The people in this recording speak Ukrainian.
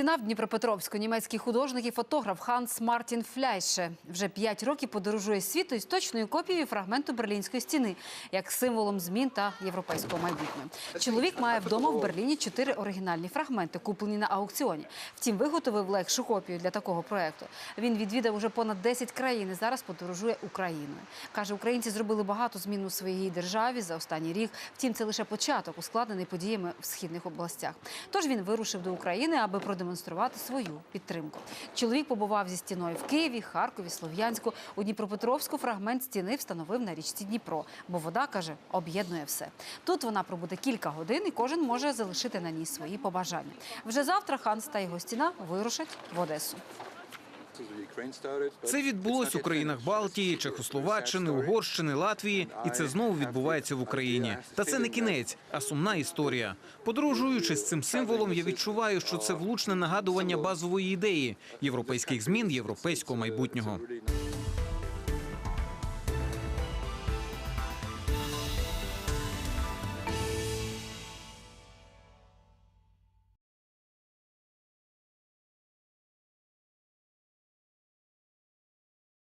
стіна в Дніпропетровську. Німецький художник і фотограф Ханс Мартін Фляйше вже п'ять років подорожує світу із точною копією фрагменту Берлінської стіни, як символом змін та європейського майбутнього. Чоловік має вдома в Берліні чотири оригінальні фрагменти, куплені на аукціоні. Втім, виготовив легшу копію для такого проекту. Він відвідав уже понад 10 країн і зараз подорожує Україною. Каже, українці зробили багато змін у своїй державі за останній рік. Втім, це лише початок, ускладнений подіями в східних областях. Тож він вирушив до України, аби продемонструвати свою підтримку. Чоловік побував зі стіною в Києві, Харкові, Слов'янську. У Дніпропетровську фрагмент стіни встановив на річці Дніпро, бо вода каже об'єднує все. Тут вона пробуде кілька годин, і кожен може залишити на ній свої побажання. Вже завтра Ханс та його стіна вирушать в Одесу. Це відбулось у країнах Балтії, Чехословаччини, Угорщини, Латвії, і це знову відбувається в Україні. Та це не кінець, а сумна історія. Подорожуючи з цим символом, я відчуваю, що це влучне нагадування базової ідеї європейських змін, європейського майбутнього.